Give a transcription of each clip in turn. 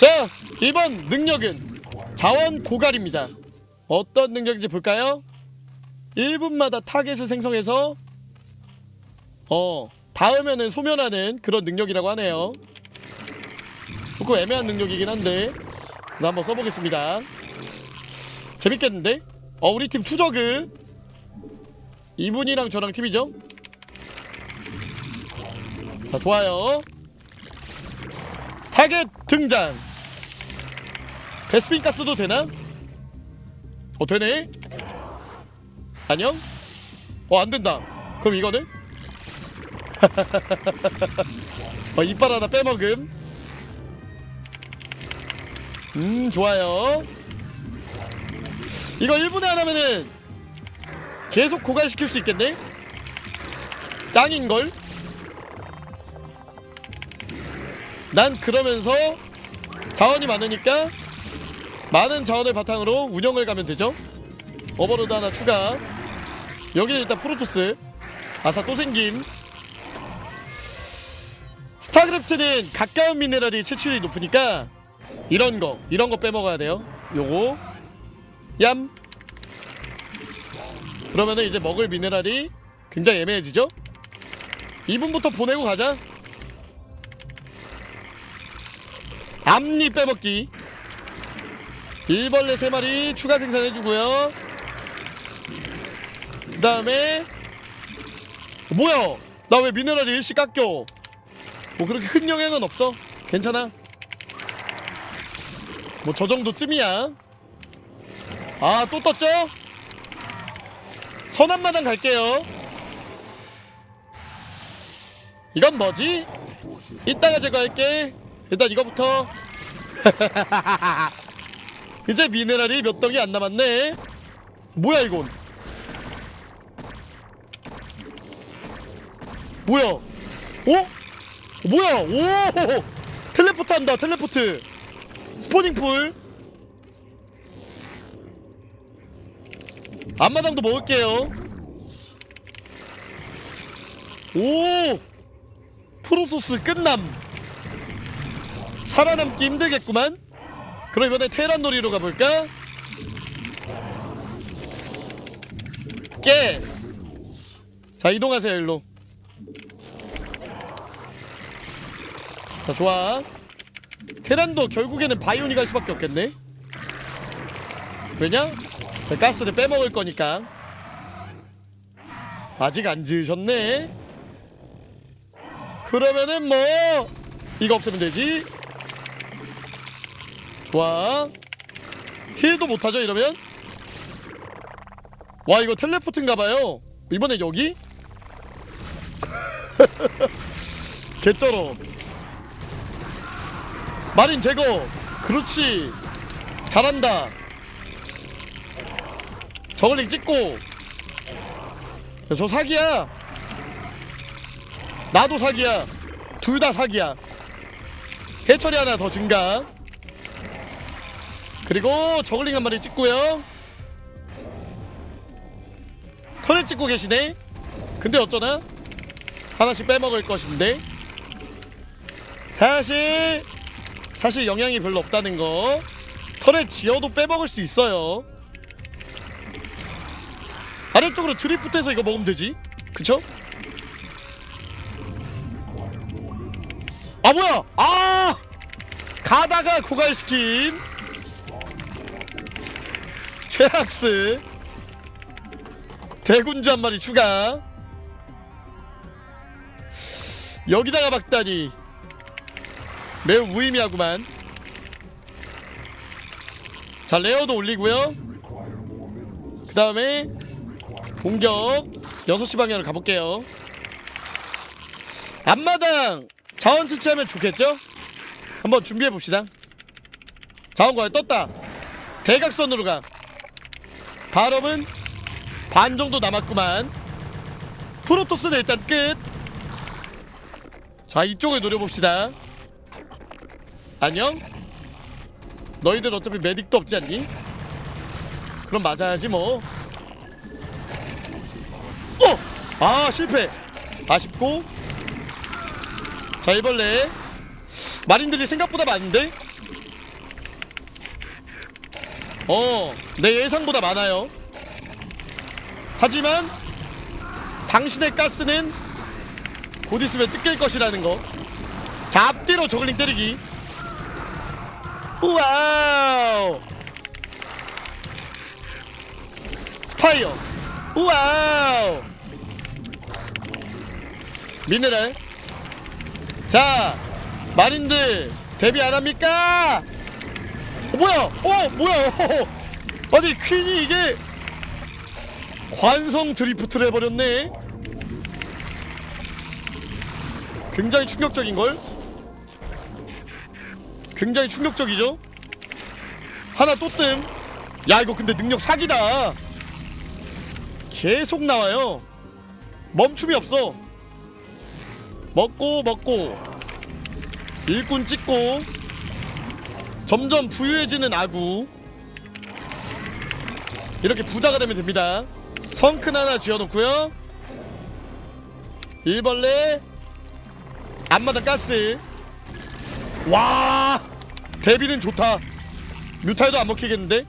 자 이번 능력은 자원 고갈입니다 어떤 능력인지 볼까요? 1분마다 타겟을 생성해서 어 닿으면은 소멸하는 그런 능력이라고 하네요 조금 애매한 능력이긴 한데 나 한번 써보겠습니다 재밌겠는데? 어 우리 팀 투저그 이분이랑 저랑 팀이죠? 자 좋아요 타겟 등장 베스핀 가스도 되나? 어 되네 안녕? 어 안된다 그럼 이거는? 어 이빨 하나 빼먹음 음 좋아요 이거 1분에 하나면은 계속 고갈시킬 수 있겠네? 짱인걸? 난 그러면서 자원이 많으니까 많은 자원을 바탕으로 운영을 가면 되죠. 오버로드 하나 추가. 여기는 일단 프로토스. 아사 또 생김. 스타크래프트는 가까운 미네랄이 채취율이 높으니까 이런 거 이런 거 빼먹어야 돼요. 요거. 얌. 그러면은 이제 먹을 미네랄이 굉장히 애매해지죠? 2분부터 보내고 가자. 앞니 빼먹기 일벌레 3마리 추가 생산해주고요. 그 다음에 뭐야? 나 왜 미네랄이 일씩 깎여? 뭐 그렇게 큰 영향은 없어? 괜찮아? 뭐 저 정도쯤이야. 아 또 떴죠? 선한마당 갈게요. 이건 뭐지? 이따가 제거할게. 일단 이거부터 이제 미네랄이 몇 덩이 안 남았네. 뭐야 이건? 뭐야? 어? 뭐야? 오 텔레포트 한다 텔레포트. 스포닝풀. 앞마당도 먹을게요. 오! 프로토스 끝남. 살아남기 힘들겠구만 그럼 이번에 테란 놀이로 가볼까? 게스 자 이동하세요 일로. 자 좋아. 테란도 결국에는 바이오니 갈 수밖에 없겠네. 왜냐? 저 가스를 빼먹을 거니까. 아직 안 지으셨네. 그러면은 뭐? 이거 없으면 되지 좋아 힐도 못하죠 이러면? 와 이거 텔레포트인가봐요. 이번에 여기? 개쩔어. 마린 제거. 그렇지. 잘한다. 저글링 찍고. 야, 저 사기야. 나도 사기야. 둘 다 사기야. 해처리 하나 더 증가 그리고 저글링 한 마리 찍고요. 턴을 찍고 계시네. 근데 어쩌나? 하나씩 빼먹을 것인데. 사실 사실 영향이 별로 없다는 거. 털에 지어도 빼먹을 수 있어요. 아래쪽으로 드리프트해서 이거 먹으면 되지. 그쵸? 아 뭐야? 아! 가다가 고갈시킴 최악스. 대군주 한 마리 추가. 여기다가 박다니 매우 무의미하구만. 자 레어도 올리고요. 그 다음에 공격 6시 방향으로 가볼게요. 앞마당 자원 채취하면 좋겠죠? 한번 준비해봅시다. 자원 거에 떴다. 대각선으로 가 발업은 반 정도 남았구만. 프로토스는 일단 끝. 자 이쪽을 노려봅시다. 안녕? 너희들 어차피 메딕도 없지 않니? 그럼 맞아야지 뭐. 어! 아 실패. 아쉽고. 자 일벌레. 마린들이 생각보다 많은데 어, 내 예상보다 많아요. 하지만 당신의 가스는 곧 있으면 뜯길 것이라는 거. 자, 앞뒤로 저글링 때리기. 우와우! 스파이어. 우와우! 미네랄. 자, 마린들 데뷔 안 합니까? 어, 뭐야? 어, 뭐야? 어, 아니 퀸이 이게 관성 드리프트를 해버렸네. 굉장히 충격적인 걸. 굉장히 충격적이죠. 하나 또 뜸. 야 이거 근데 능력 사기다. 계속 나와요. 멈춤이 없어. 먹고 먹고 일꾼 찍고 점점 부유해지는 아구. 이렇게 부자가 되면 됩니다. 성큰 하나 지어놓고요. 일벌레 앞마당 가스. 와 대비는 좋다. 뮤탈도 안 먹히겠는데?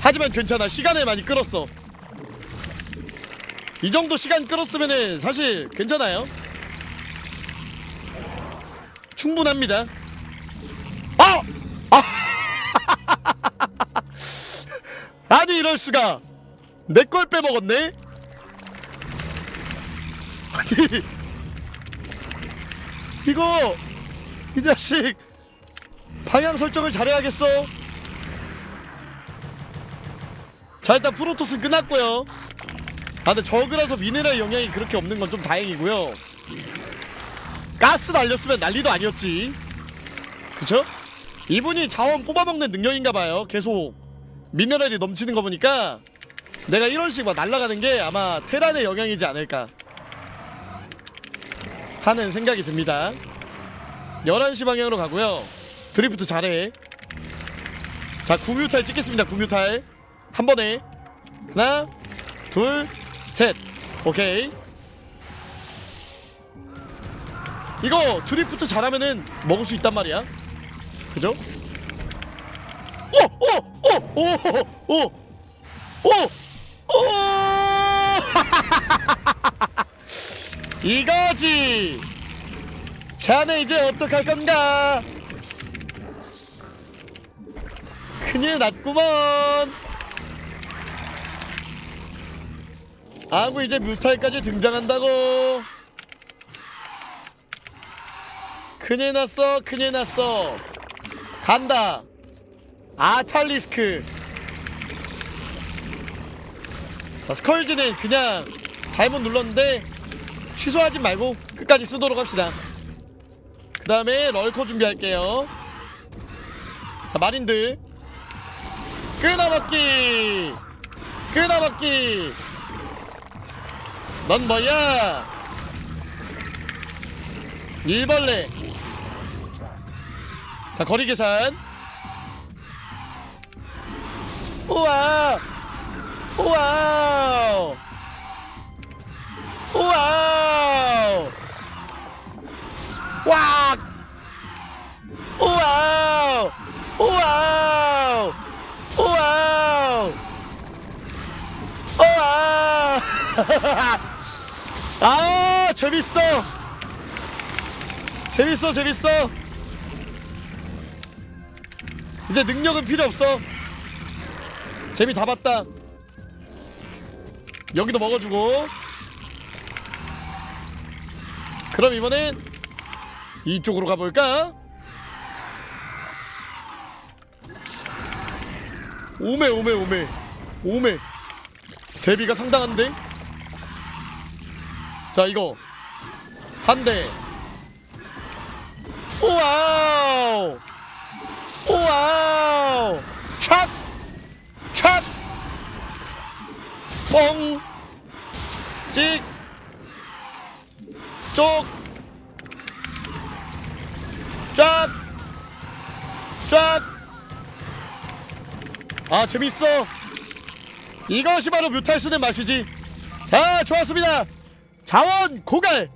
하지만 괜찮아. 시간을 많이 끌었어. 이 정도 시간 끌었으면은 사실 괜찮아요 충분합니다. 아! 아! 아 니 이럴 수가. 내 걸 빼먹었네. 아니 이거 이 자식 방향 설정을 잘해야겠어. 자 일단 프로토스 끝났고요. 아 근데 저그라서 미네랄 영향이 그렇게 없는 건 좀 다행이고요 가스 날렸으면 난리도 아니었지. 그쵸? 이분이 자원 뽑아먹는 능력인가봐요. 계속 미네랄이 넘치는 거 보니까 내가 이런 식막 날아가는 게 아마 테란의 영향이지 않을까 하는 생각이 듭니다. 11시 방향으로 가고요. 드리프트 잘해. 자 구뮤탈 찍겠습니다 구뮤탈. 한 번에. 하나 둘 셋. 오케이 이거 드리프트 잘하면은 먹을 수 있단 말이야 그죠? 오! 오! 오! 오! 오! 오! 오! 이거지 자네 이제 어떡할 건가 큰일 났구먼 아구 이제 뮤탈까지 등장한다고 큰일 났어 큰일 났어. 간다. 아탈리스크. 자 스컬지는 그냥 잘못 눌렀는데 취소하지 말고 끝까지 쓰도록 합시다. 그 다음에 럴커 준비할게요. 자 마린들 끊어먹기. 끊어먹기. 넌 뭐야? 일벌레 자 거리 계산. 우와! 우와! 우와! 와! 우와! 우와! 우와! 우와! 아 재밌어. 재밌어 재밌어 이제 능력은 필요 없어. 재미 다 봤다. 여기도 먹어주고. 그럼 이번엔 이쪽으로 가볼까? 오메 오메 오메. 오메. 대비가 상당한데? 자 이거. 한대. 우와우 뽕! 찍! 쪽! 쫙! 쫙! 아 재밌어 이것이 바로 뮤탈 쓰는 맛이지 자 좋았습니다 자원 고갈